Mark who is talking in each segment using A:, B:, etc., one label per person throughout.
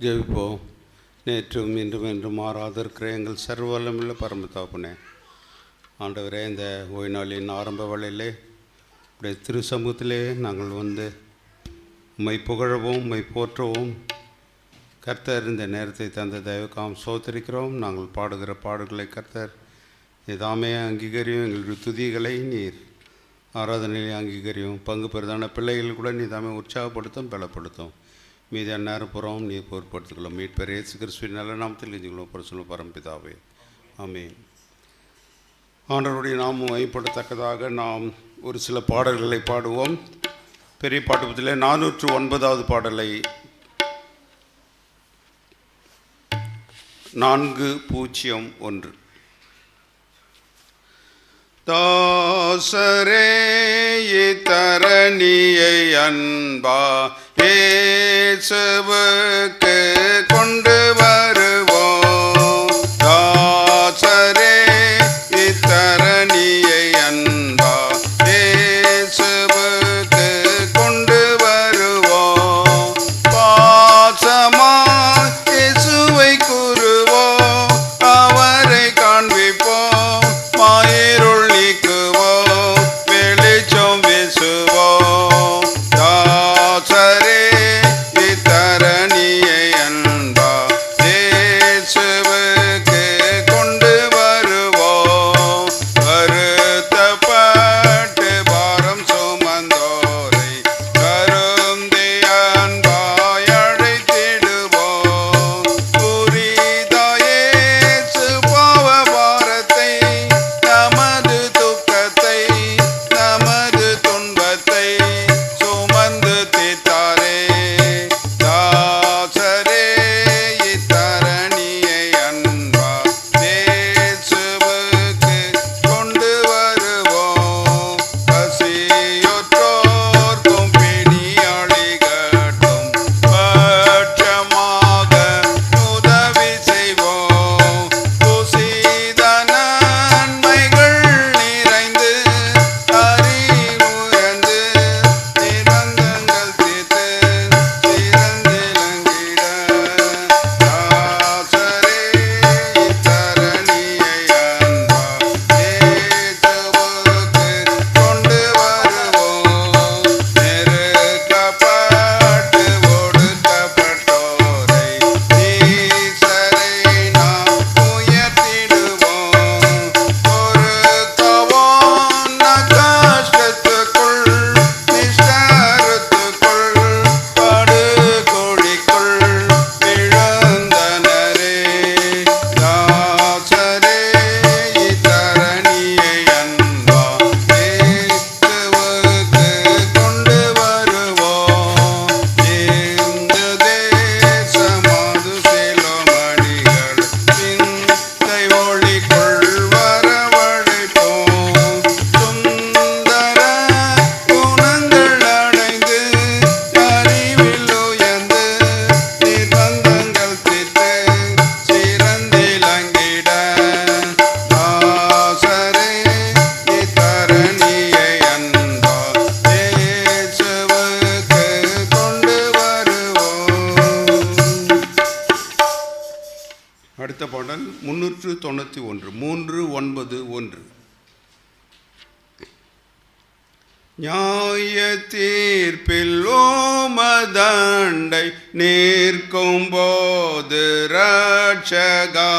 A: ஜெபிப்போம். நேற்றும் இன்றும் என்றும் மாறாது இருக்கிற எங்கள் சர்வலமுள்ள பரமத்தாப்புனே ஆண்டவரே இந்த ஓய்நாளின் ஆரம்ப வழியிலே உடைய திரு சமூகத்திலே நாங்கள் வந்து உம்மை புகழவும் உம்மை போற்றவும் கர்த்தர் இந்த நேரத்தை தந்த தயவுக்காம் சோத்தரிக்கிறோம் நாங்கள் பாடுகிற பாடுகளை கர்த்தர் இதாமே அங்கீகரியும் எங்களுடைய துதிகளை நீர் ஆராதனையை அங்கீகரியும் பங்கு பெறுதான பிள்ளைகள் கூட நீ தாமே உற்சாகப்படுத்தும் பலப்படுத்தும். மீது நேரம் புறம் நீர் பொருட்படுத்திக்கொள்ளும். மீட்பர் இயேசு கிறிஸ்துவின் நல்ல நாமத்தில் இஞ்சிக்கலாம் பரிசுல பரம்பிதாவே ஆமே ஆண்டவருடைய நாமும் வகைப்படத்தக்கதாக நாம் ஒரு சில பாடல்களை பாடுவோம். பெரிய பாட்டுபத்திலே நானூற்று ஒன்பதாவது பாடலை. நான்கு பூஜ்ஜியம் ஒன்று. தாசரே தரணியை அன்பா இயேசுவுக்கு கொண்டு வ ஓமதண்டை போது ரட்சகா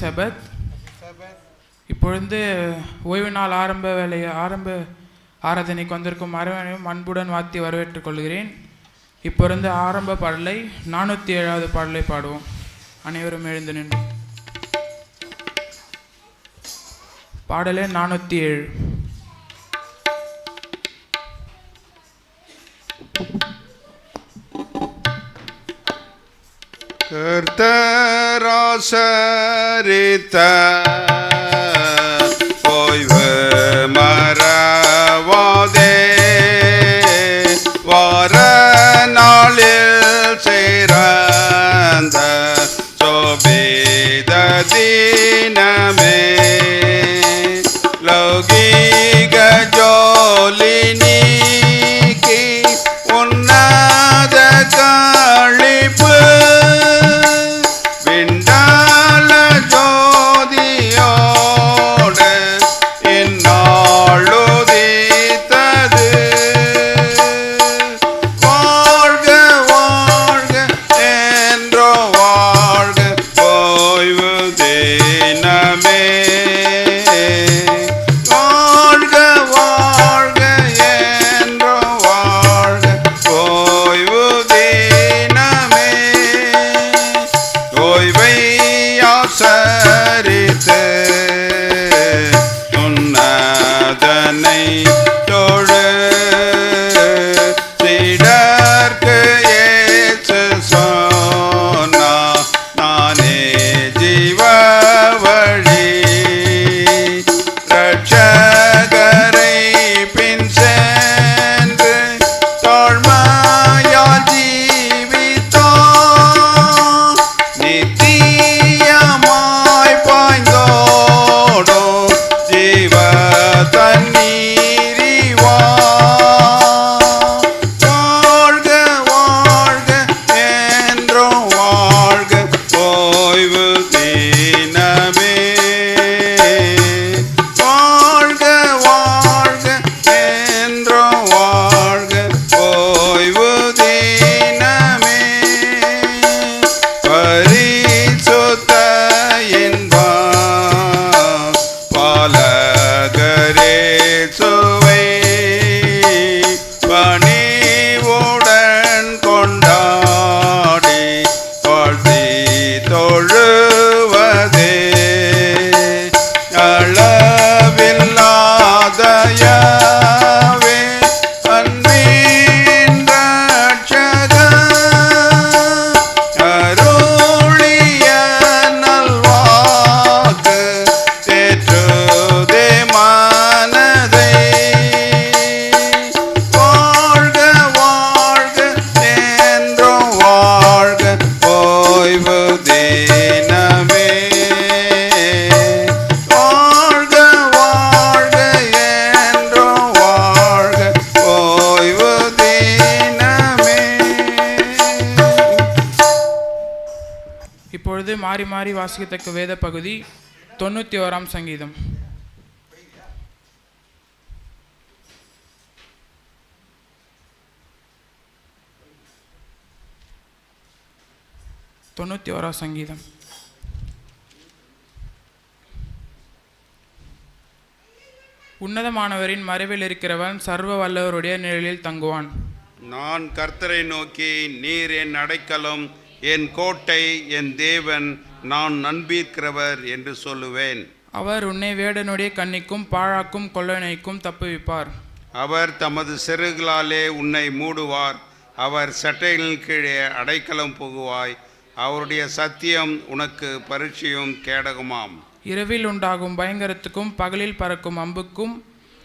B: சபத் இப்பொழுது ஓய்வு நாள் ஆரம்ப வேலை ஆரம்ப ஆராதனைக்கு வந்திருக்கும் அனைவரையும் அன்புடன் வாழ்த்தி வரவேற்றுக் கொள்கிறேன். இப்பொழுது ஆரம்ப பாடலை நானூற்றி ஏழாவது பாடலை பாடுவோம். அனைவரும் எழுந்து நின்று. பாடலே நானூற்றி ஏழு.
A: கர்த்தராசரித்த ஓய்வு
B: வாசிக்கத்தக்க வேத பகுதி தொண்ணூற்றி ஓராம் சங்கீதம். தொண்ணூற்றி ஓராம் சங்கீதம். உன்னதமானவரின் மறைவில் இருக்கிறவன் சர்வ வல்லவருடைய நிழலில் தங்குவான்.
A: நான் கர்த்தரை நோக்கி நீர் என் அடைக்கலம் என் கோட்டை என் தேவன் நான் நம்பியிருக்கிறவர் என்று சொல்லுவேன்.
B: அவர் உன்னை வேடனுடைய கண்ணிக்கும் பாழாக்கும் கொள்ளனைக்கும் தப்புவிப்பார்.
A: அவர் தமது சிறுகளாலே உன்னை மூடுவார். அவர் சட்டைகளின் கீழே அடைக்கலம் புகுவாய். அவருடைய சத்தியம் உனக்கு பரீட்சையும் கேடகமாம்.
B: இரவில் உண்டாகும் பயங்கரத்துக்கும் பகலில் பறக்கும் அம்புக்கும்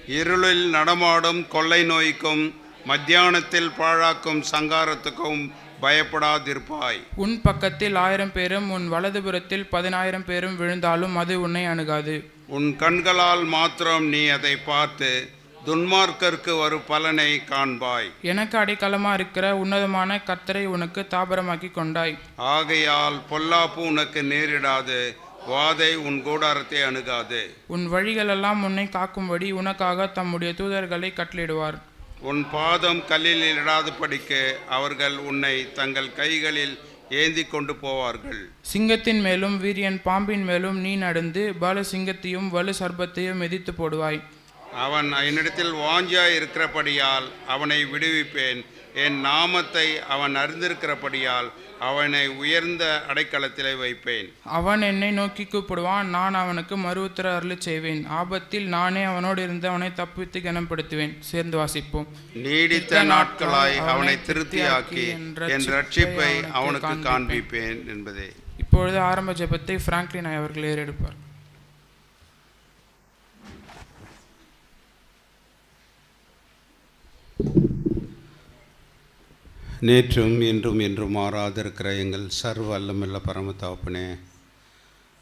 A: இருளில் நடமாடும் கொள்ளை நோய்க்கும் மத்தியானத்தில் பாழாக்கும் சங்காரத்துக்கும் பயப்படாதிருப்பாய்.
B: உன் பக்கத்தில் ஆயிரம் பேரும் உன் வலதுபுறத்தில் பதினாயிரம் பேரும் விழுந்தாலும் அது உன்னை அணுகாது.
A: உன் கண்களால் மாத்திரம் நீ அதை பார்த்து துன்மார்க்கருக்கு வரும் பலனை காண்பாய்.
B: எனக்கு அடைக்கலமா இருக்கிற உன்னதமான கர்த்தரை உனக்கு தாபரமாக்கி கொண்டாய்.
A: ஆகையால் பொல்லாப்பு உனக்கு நேரிடாது வாதை உன் கூடாரத்தை அணுகாது.
B: உன் வழிகளெல்லாம் உன்னை காக்கும்படி உனக்காக தம்முடைய தூதர்களை கட்டளிடுவார்
A: உன் பாதம் கல்லில் இடாது படிக்க அவர்கள் உன்னை தங்கள் கைகளில் ஏந்தி கொண்டு போவார்கள்.
B: சிங்கத்தின் மேலும் வீரியன் பாம்பின் மேலும் நீ நடந்து பல சிங்கத்தையும் வலு சர்ப்பத்தையும் மிதித்து போடுவாய்.
A: அவன் என்னிடத்தில் வாஞ்சியாய் இருக்கிறபடியால் அவனை விடுவிப்பேன். என் நாமத்தை அவன் அறிந்திருக்கிறபடியால் அவனை உயர்ந்த அடைக்கலத்திலே வைப்பேன்.
B: அவன் என்னை நோக்கி கூப்பிடுவான் நான் அவனுக்கு மறு உத்தர அருளச் செய்வேன். ஆபத்தில் நானே அவனோடு இருந்து அவனை தப்பித்து கனப்படுத்துவேன். சேர்ந்து வாசிப்போம்.
A: நீடித்த நாட்களாய் அவனை திருப்தியாக்கி என் ரட்சிப்பை அவனுக்கு காண்பிப்பேன். என்பதே.
B: இப்பொழுது ஆரம்ப ஜெபத்தை பிராங்க்லின் அவர்கள் ஏறெடுப்பார்.
A: நேற்றும் இன்றும் என்றும் மாறாதிருக்கிற எங்கள் சர்வ அல்லமில்ல பரமத்தாப்பனே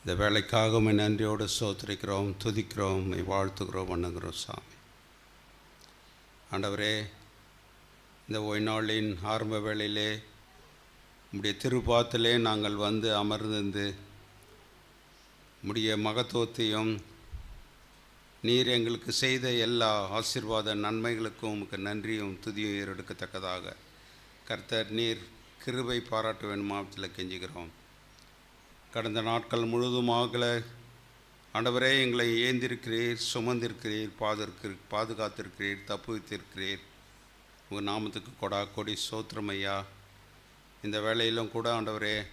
A: இந்த வேலைக்காக உண்மை நன்றியோடு சோத்திரிக்கிறோம் துதிக்கிறோம் வாழ்த்துக்கிறோம் வாழ்த்துகிறோம் வணங்குகிறோம் சாமி. ஆண்டவரே இந்த ஒய்நாளின் ஆரம்ப வேளையிலே உம்முடைய திருப்பாத்திலே நாங்கள் வந்து அமர்ந்திருந்து உம்முடைய மகத்துவத்தையும் நீர் எங்களுக்கு செய்த எல்லா ஆசீர்வாத நன்மைகளுக்கும் உமக்கு நன்றியும் துதியும் ஏறெடுக்கத்தக்கதாக கர்த்தர் நீர் கிருபை பாராட்ட வேணுமாத்தில் கெஞ்சுகிறோம். கடந்த நாட்கள் முழுவதுமாக ஆண்டவரே எங்களை ஏந்திருக்கிறீர் சுமந்திருக்கிறீர் பாதுருக்கு பாதுகாத்திருக்கிறீர் தப்புவித்திருக்கிறீர். உங்கள் நாமத்துக்கு கொடா கொடி சோத்திரமையா இந்த வேலையிலும் கூட ஆண்டவரே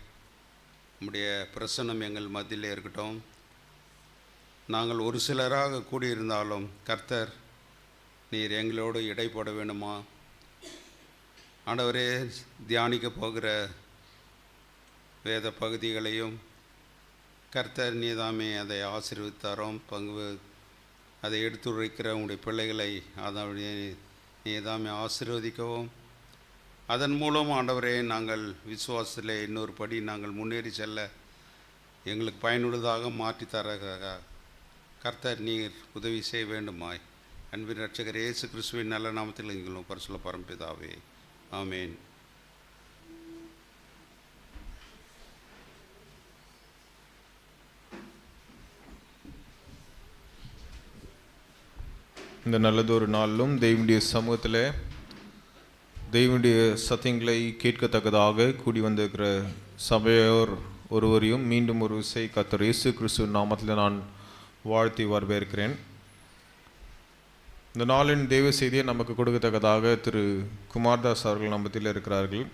A: நம்முடைய பிரசன்னம் எங்கள் மத்தியில் இருக்கட்டும். நாங்கள் ஒரு சிலராக கூடியிருந்தாலும் கர்த்தர் நீர் எங்களோடு இடைப்பட வேண்டுமா ஆண்டவரே தியானிக்க போகிற வேத பகுதிகளையும் கர்த்தர் நீதாமே அதை ஆசீர்வித்தாரோம் பங்கு அதை எடுத்துரைக்கிற உங்களுடைய பிள்ளைகளை அதனுடைய நீதாமே ஆசீர்வதிக்கவும். அதன் மூலம் ஆண்டவரே நாங்கள் விசுவாசத்தில் இன்னொரு படி நாங்கள் முன்னேறி செல்ல எங்களுக்கு பயனுள்ளதாக மாற்றித்தர கர்த்தர் நீர் உதவி செய்ய வேண்டுமாய். அன்பின் ரட்சகர் இயேசு கிறிஸ்துவின் நல்ல நாமத்தில் எங்களும் பரிசுல பரம்பிதாவே. ஆமேன்
C: இந்த நல்லதொரு நாளிலும் தெய்வனுடைய சமூகத்தில் தெய்வனுடைய சத்தியங்களை கேட்கத்தக்கதாக கூடி வந்திருக்கிற சபையோர் ஒருவரையும் மீண்டும் ஒரு விசை கத்தர் இயேசு கிறிஸ்து நாமத்தில் நான் வாழ்த்தி வரவேற்கிறேன். இந்த நாளின் தெய்வ செய்தியை நமக்கு கொடுக்கத்தக்கதாக திரு குமார்தாஸ் அவர்கள் நம்பத்தில் இருக்கிறார்கள்.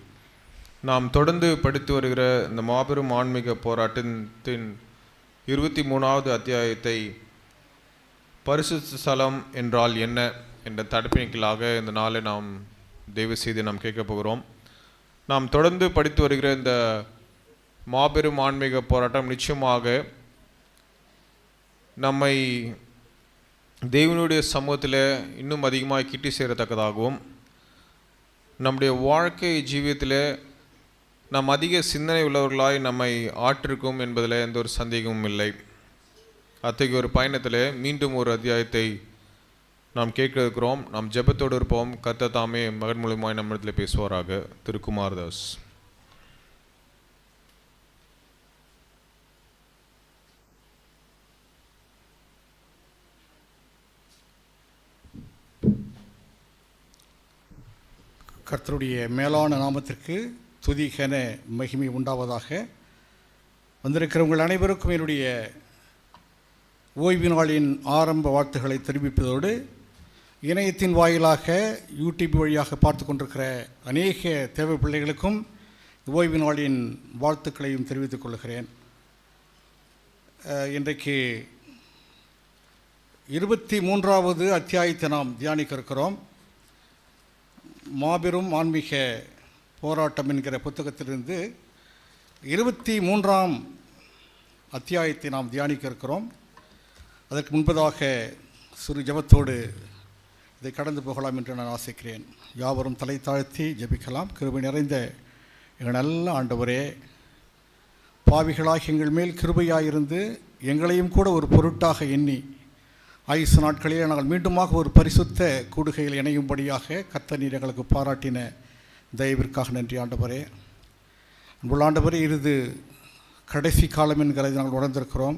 C: நாம் தொடர்ந்து படித்து வருகிற இந்த மாபெரும் ஆன்மீக போராட்டத்தின் இருபத்தி மூணாவது அத்தியாயத்தை பரிசுத்த ஸ்தலம் என்றால் என்ன என்ற தடுப்பினைகளாக இந்த நாளை நாம் தெய்வ செய்தி நாம் கேட்க போகிறோம். நாம் தொடர்ந்து படித்து வருகிற இந்த மாபெரும் ஆன்மீக போராட்டம் நிச்சயமாக நம்மை தேவனுடைய சமூகத்தில் இன்னும் அதிகமாக கிட்டி சேரத்தக்கதாகவும் நம்முடைய வாழ்க்கை ஜீவியத்தில் நாம் அதிக சிந்தனை உள்ளவர்களாய் நம்மை ஆற்றிருக்கும் என்பதில் எந்த ஒரு சந்தேகமும் இல்லை. அத்தகைய ஒரு பயணத்தில் மீண்டும் ஒரு அத்தியாயத்தை நாம் கேட்க இருக்கிறோம் நாம் ஜெபத்தோடு இருப்போம். கத்த தாமே மகன் மூலியமாய் நம்மிடத்தில் பேசுவாராக. திருக்குமார் தாஸ்
D: கர்த்தருடைய மேலான நாமத்திற்கு துதிகன மகிமை உண்டாவதாக வந்திருக்கிறவங்கள் அனைவருக்கும் என்னுடைய ஓய்வு நாளின் ஆரம்ப வாழ்த்துக்களை தெரிவிப்பதோடு இணையத்தின் வாயிலாக யூடியூப் வழியாக பார்த்து கொண்டிருக்கிற அநேக தேவை பிள்ளைகளுக்கும் ஓய்வு நாளின் வாழ்த்துக்களையும் தெரிவித்துக் கொள்கிறேன். இன்றைக்கு இருபத்தி மூன்றாவது அத்தியாயத்தை நாம் தியானிக்க இருக்கிறோம். மாபெரும் ஆன்மீக போராட்டம் என்கிற புத்தகத்திலிருந்து இருபத்தி மூன்றாம் அத்தியாயத்தை நாம் தியானிக்க இருக்கிறோம். அதற்கு முன்பதாக சிறு ஜபத்தோடு இதை கடந்து போகலாம் என்று நான் ஆசைக்கிறேன். யாவரும் தலை தாழ்த்தி ஜெபிக்கலாம். கிருபை நிறைந்த எங்கள் நல்ல ஆண்டவரே பாவிகளாக எங்கள் மேல் கிருபையாயிருந்து எங்களையும் கூட ஒரு பொருட்டாக எண்ணி ஆயுசு நாட்களிலே நாங்கள் மீண்டுமாக ஒரு பரிசுத்த கூடுகையில் இணையும்படியாக கர்த்தர் நீர் எங்களுக்கு பாராட்டின தயவிற்காக நன்றி ஆண்டவரே. அன்புள்ள ஆண்டவரே இது கடைசி காலம் என்கிறதை நாங்கள் உணர்ந்திருக்கிறோம்.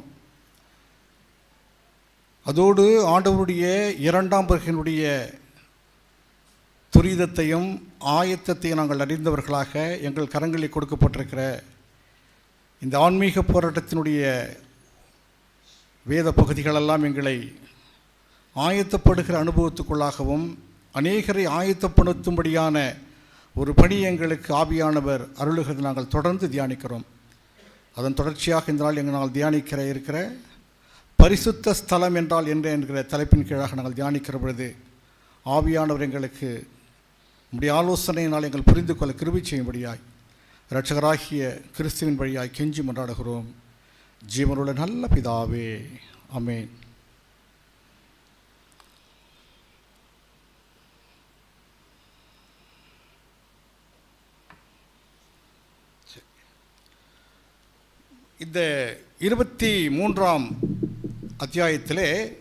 D: அதோடு ஆண்டவருடைய இரண்டாம் பிறகினுடைய துரிதத்தையும் ஆயத்தத்தையும் நாங்கள் அறிந்தவர்களாக எங்கள் கரங்களில் கொடுக்கப்பட்டிருக்கிற இந்த ஆன்மீக போராட்டத்தினுடைய வேத பகுதிகளெல்லாம் எங்களை ஆயத்தப்படுகிற அனுபவத்துக்குள்ளாகவும் அநேகரை ஆயத்தப்படுத்தும்படியான ஒரு பணி எங்களுக்கு ஆவியானவர் அருளுகிறது. நாங்கள் தொடர்ந்து தியானிக்கிறோம். அதன் தொடர்ச்சியாக இந்த நாள் எங்கள் நாங்கள் தியானிக்கிற இருக்கிற பரிசுத்த ஸ்தலம் என்றால் என்ன என்கிற தலைப்பின் கீழாக நாங்கள் தியானிக்கிற பொழுது ஆவியானவர் எங்களுக்கு உடைய ஆலோசனையினால் எங்கள் புரிந்து கொள்ள கிருபி செய்யும்படியாய் இரட்சகராகிய கிறிஸ்துவின் வழியாய் கெஞ்சி மன்றாடுகிறோம். ஜீவனுள்ள நல்ல பிதாவே. அமேன் இந்த இருபத்தி மூன்றாம் அத்தியாயத்திலே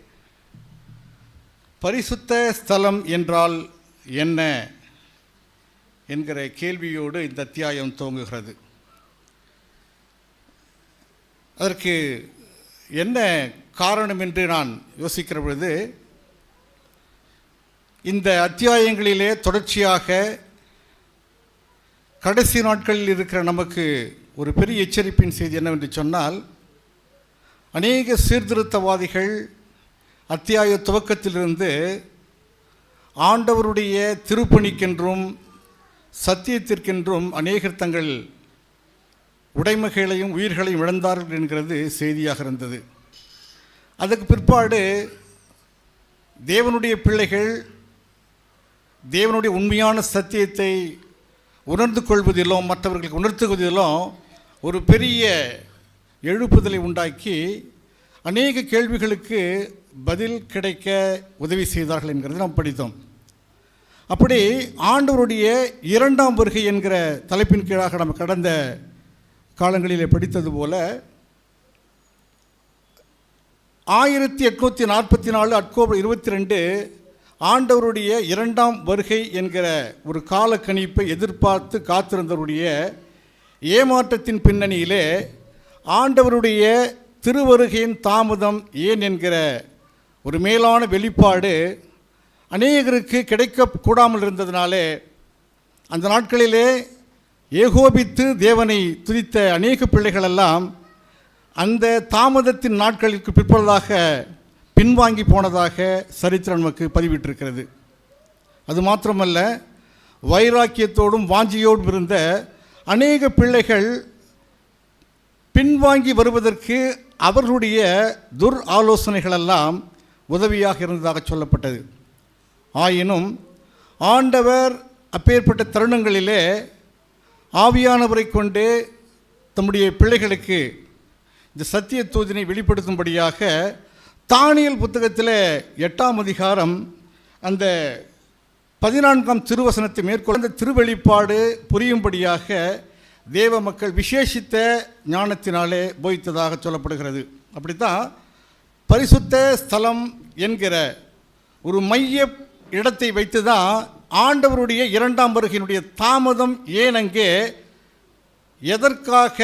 D: பரிசுத்த ஸ்தலம் என்றால் என்ன என்கிற கேள்வியோடு இந்த அத்தியாயம் துவங்குகிறது. அதற்கு என்ன காரணம் என்று நான் யோசிக்கிற பொழுது இந்த அத்தியாயங்களிலே தொடர்ச்சியாக கடைசி நாட்களில் இருக்கிற நமக்கு ஒரு பெரிய எச்சரிப்பின் செய்தி என்னவென்று சொன்னால் அநேக சீர்திருத்தவாதிகள் அத்தியாய துவக்கத்திலிருந்து ஆண்டவருடைய திருப்பணிக்கென்றும் சத்தியத்திற்கென்றும் அநேகர் தங்கள் உடைமைகளையும் உயிர்களையும் இழந்தார்கள் என்கிறது செய்தியாக இருந்தது. அதுக்கு பிற்பாடு தேவனுடைய பிள்ளைகள் தேவனுடைய உண்மையான சத்தியத்தை உணர்ந்து கொள்வதிலும் மற்றவர்களுக்கு உணர்த்துவதிலும் ஒரு பெரிய எழுப்புதலை உண்டாக்கி அநேக கேள்விகளுக்கு பதில் கிடைக்க உதவி செய்தார்கள் என்கிறது நாம் படித்தோம். அப்படி ஆண்டவருடைய இரண்டாம் வருகை என்கிற தலைப்பின் கீழாக நம்ம கடந்த காலங்களிலே படித்தது போல ஆயிரத்தி எட்நூற்றி நாற்பத்தி நாலு அக்டோபர் இருபத்தி ரெண்டு ஆண்டவருடைய இரண்டாம் வருகை என்கிற ஒரு கால கணிப்பை எதிர்பார்த்து காத்திருந்தவருடைய ஏமாற்றத்தின் பின்னணியிலே ஆண்டவருடைய திருவருகையின் தாமதம் ஏன் என்கிற ஒரு மேலான வெளிப்பாடு அநேகருக்கு கிடைக்கக்கூடாமல் இருந்ததினாலே அந்த நாட்களிலே ஏகோபித்து தேவனை துதித்த அநேக பிள்ளைகளெல்லாம் அந்த தாமதத்தின் நாட்களுக்கு பிற்பதாக பின்வாங்கி போனதாக சரித்திரம் நமக்கு பதிவிட்டிருக்கிறது. அது மாத்திரமல்ல வைராக்கியத்தோடும் வாஞ்சியோடும் இருந்த அநேக பிள்ளைகள் பின்வாங்கி வருவதற்கு அவர்களுடைய துர் ஆலோசனைகளெல்லாம் உதவியாக இருந்ததாக சொல்லப்பட்டது. ஆயினும் ஆண்டவர் அப்பேற்பட்ட தருணங்களிலே ஆவியானவரை கொண்டு தம்முடைய பிள்ளைகளுக்கு இந்த சத்திய தூதினை வெளிப்படுத்தும்படியாக தானியல் புத்தகத்தில் எட்டாம் அதிகாரம் அந்த பதினான்காம் திருவசனத்தை மேற்கொள்ள அந்த திருவெளிப்பாடு புரியும்படியாக தேவ மக்கள் விசேஷித்த ஞானத்தினாலே போய்த்ததாக சொல்லப்படுகிறது. அப்படித்தான் பரிசுத்த ஸ்தலம் என்கிற ஒரு மைய இடத்தை வைத்து தான் ஆண்டவருடைய இரண்டாம் வருகையினுடைய தாமதம் ஏன் அங்கே? எதற்காக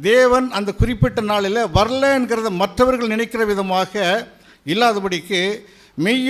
D: தேவன் அந்த குறிப்பிட்ட நாளில் வரல என்கிறத மற்றவர்கள் நினைக்கிற விதமாக இல்லாதபடிக்கு மெய்